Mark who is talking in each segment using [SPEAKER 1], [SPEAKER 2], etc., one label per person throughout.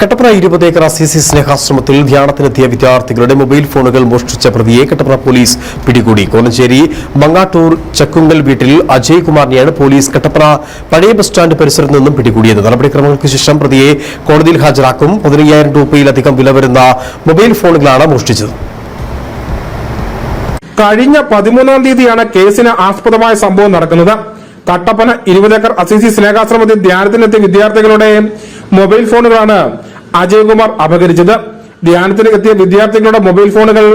[SPEAKER 1] കട്ടപ്പന ഇരുപത് ഏക്കർ C C സ്നേഹാശ്രമത്തിൽ ധ്യാനത്തിനെത്തിയ വിദ്യാർത്ഥികളുടെ മൊബൈൽ ഫോണുകൾ മോഷ്ടിച്ച പ്രതിയെ കട്ടപ്പന പോലീസ് പിടികൂടി. കോലഞ്ചേരി മങ്ങാട്ടൂർ ചക്കുങ്കൽ വീട്ടിൽ അജയ് കുമാറിനെയാണ് പോലീസ് കട്ടപ്പന പഴയ ബസ് സ്റ്റാൻഡ് പരിസരത്ത് നിന്നും പിടികൂടിയത്. നടപടിക്രമങ്ങൾക്ക് ശേഷം പ്രതിയെ കോടതിയിൽ ഹാജരാക്കും. പതിനയ്യായിരം രൂപയിലധികം വില വരുന്ന മൊബൈൽ ഫോണുകളാണ് മോഷ്ടിച്ചത്.
[SPEAKER 2] കഴിഞ്ഞ പതിമൂന്നാം തീയതിയാണ് കേസിന് ആസ്പദമായ സംഭവം നടക്കുന്നത്. കട്ടപ്പന ഇരുപതേക്കർ അസിസി സ്നേഹാശ്രമത്തിൽ ധ്യാനത്തിനെത്തിയ വിദ്യാർത്ഥികളുടെ മൊബൈൽ ഫോണുകളാണ് അജയ്കുമാർ അപഹരിച്ചത് ധ്യാനത്തിന് എത്തിയ വിദ്യാർത്ഥികളുടെ മൊബൈൽ ഫോണുകൾ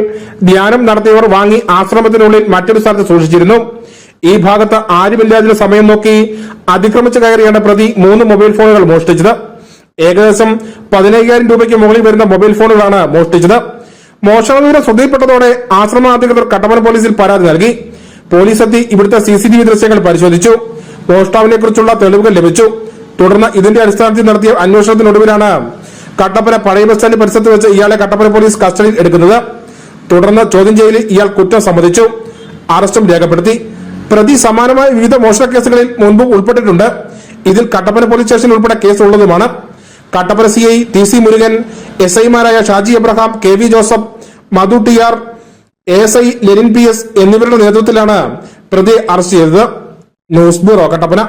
[SPEAKER 2] ധ്യാനം നടത്തിയവർ വാങ്ങി ആശ്രമത്തിനുള്ളിൽ മറ്റൊരു സ്ഥലത്ത് സൂക്ഷിച്ചിരുന്നു. ഈ ഭാഗത്ത് ആരുമില്ലാതിന് സമയം നോക്കി അതിക്രമിച്ചു കയറിയാണ് പ്രതി മൂന്ന് മൊബൈൽ ഫോണുകൾ മോഷ്ടിച്ചത്. ഏകദേശം പതിനയ്യായിരം രൂപയ്ക്ക് മുകളിൽ വരുന്ന മൊബൈൽ ഫോണുകളാണ് മോഷ്ടിച്ചത്. മോഷണ വിവരം ശ്രദ്ധയിൽപ്പെട്ടതോടെ ആശ്രമ അധികൃതർ കട്ടപ്പന പോലീസിൽ പരാതി നൽകി. പോലീസ് എത്തി ഇവിടുത്തെ സി സി ടി വി ദൃശ്യങ്ങൾ പരിശോധിച്ചു. മോഷ്ടാവിനെ കുറിച്ചുള്ള തെളിവുകൾ ലഭിച്ചു. തുടർന്ന് ഇതിന്റെ അടിസ്ഥാനത്തിൽ നടത്തിയ അന്വേഷണത്തിനൊടുവിലാണ് കട്ടപ്പന പഴയ ബസ് സ്റ്റാൻഡ് പരിസരത്ത് വെച്ച് ഇയാളെ കട്ടപ്പന പോലീസ് കസ്റ്റഡിയിൽ എടുക്കുന്നത്. തുടർന്ന് ചോദ്യം ചെയ്യലിൽ ഇയാൾ കുറ്റം സമ്മതിച്ചു. അറസ്റ്റും രേഖപ്പെടുത്തി. പ്രതി സമാനമായ വിവിധ മോഷണ കേസുകളിൽ മുൻപും ഉൾപ്പെട്ടിട്ടുണ്ട്. ഇതിൽ കട്ടപ്പന പോലീസ് സ്റ്റേഷനിൽ ഉൾപ്പെടെ case ഉള്ളതുമാണ് Kattappana C I T C Murugan S ഐമാരായ Shaji Abraham K V Joseph Madhu T R A S I Lenin P S എന്നിവരുടെ നേതൃത്വത്തിലാണ് പ്രതി അറസ്റ്റ് ചെയ്തത്. News bureau Kattappana.